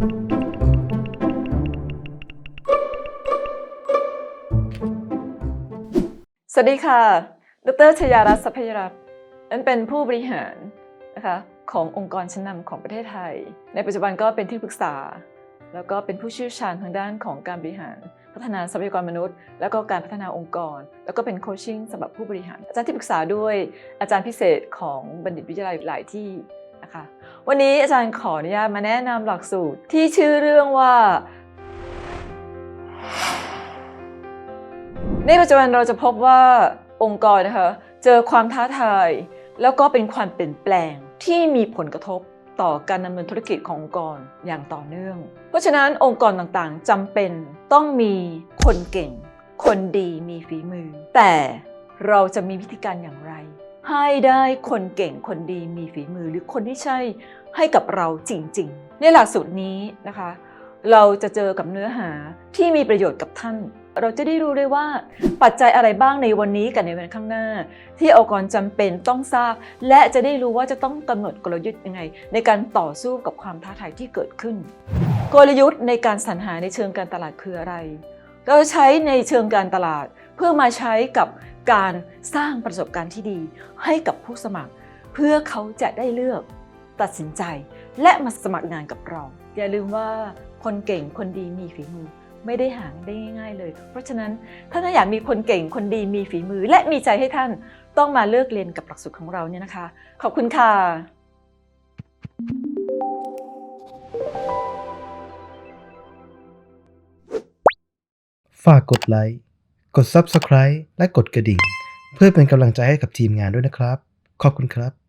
สวัสดีค่ะ ดรชยารัตน์ทรัพยรัตน์อันเป็นผู้บริหารนะคะขององค์กรชั้นนำของประเทศไทย ในปัจจุบันก็เป็นที่ปรึกษา แล้วก็เป็นผู้เชี่ยวชาญทางด้านของการบริหาร พัฒนาทรัพยากรมนุษย์ แล้วก็การพัฒนาองค์กร แล้วก็เป็นโคชชิ่งสำหรับผู้บริหาร อาจารย์ที่ปรึกษาด้วยอาจารย์พิเศษของบัณฑิตวิทยาลัยหลายที่ นะคะ วันนี้อาจารย์ขออนุญาตมาแนะนำหลักสูตรที่ชื่อเรื่องว่า ในปัจจุบันเราจะพบว่าองค์กรนะคะเจอความท้าทาย แล้วก็เป็นความเปลี่ยนแปลงที่มีผลกระทบต่อการดำเนินธุรกิจขององค์กรอย่างต่อเนื่อง เพราะฉะนั้นองค์กรต่างๆจำเป็นต้องมีคนเก่ง คนดีมีฝีมือ แต่เราจะมีวิธีการอย่างไร ให้ได้คนเก่งคนดีมีฝีมือหรือคนที่ใช่ให้กับเราจริงๆ ในหลักสูตรนี้นะคะ เราจะเจอกับเนื้อหาที่มีประโยชน์กับท่าน เราจะได้รู้ได้ว่าปัจจัยอะไรบ้างในวันนี้กับในวันข้างหน้า ที่องค์กรจำเป็นต้องทราบ และจะได้รู้ว่าจะต้องกำหนดกลยุทธ์ยังไง ในการต่อสู้กับความท้าทายที่เกิดขึ้น กลยุทธ์ในการสรรหาในเชิงการตลาดคืออะไร เราใช้ในเชิงการตลาดเพื่อมาใช้กับ การสร้างประสบการณ์ที่ดีให้กับผู้สมัคร เพื่อเขาจะได้เลือกตัดสินใจ และมาสมัครงานกับเรา อย่าลืมว่าคนเก่งคนดีมีฝีมือไม่ได้หาได้ง่ายๆเลย เพราะฉะนั้นถ้าท่านอยากมีคนเก่งคนดีมีฝีมือ และมีใจให้ท่านต้องมาเลือกเรียนกับหลักสูตรของเราเนี่ยนะคะ ขอบคุณค่ะฝากกดไลค์ กด Subscribe และกดกระดิ่ง เพื่อเป็นกำลังใจให้กับทีมงานด้วยนะครับ ขอบคุณครับ